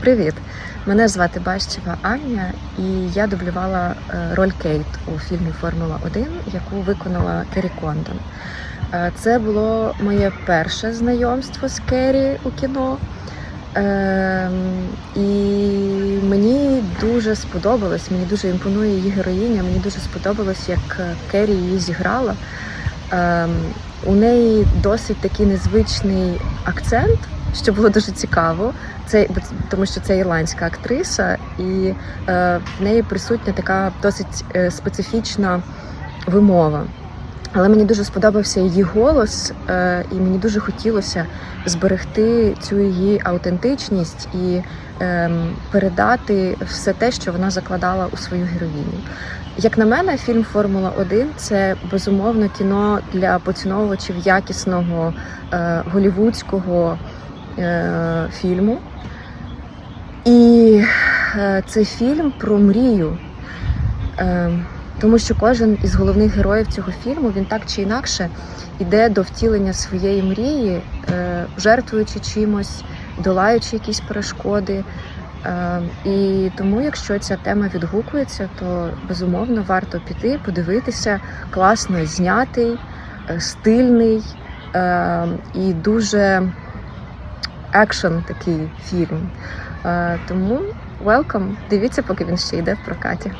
Привіт! Мене звати Бащева Аня, і я дублювала е, роль Кейт у фільмі Формула 1, яку виконала Керрі Кондон. Е, Це було моє перше знайомство з Керрі у кіно. Ем, І мені дуже сподобалось, мені дуже імпонує її героїня. Мені дуже сподобалось, як е, Керрі її зіграла. Ем, У неї досить такий незвичний акцент, що було дуже цікаво. Це тому, що це ірландська актриса, і е, в неї присутня така досить е, специфічна вимова. Але мені дуже сподобався її голос, е, і мені дуже хотілося зберегти цю її аутентичність і ем, передати все те, що вона закладала у свою героїню. Як на мене, фільм Формула 1 це безумовно кіно для поціновувачів якісного е, голівудського е, фільму. І е, це фільм про мрію. Е, тому що кожен із головних героїв цього фільму він так чи інакше йде до втілення своєї мрії, е, жертвуючи чимось, долаючи якісь перешкоди. Е, І тому, якщо ця тема відгукується, то безумовно варто піти, подивитися. Класно знятий, е, стильний е, і дуже екшен такий фільм. Е, Тому welcome, дивіться, поки він ще йде в прокаті.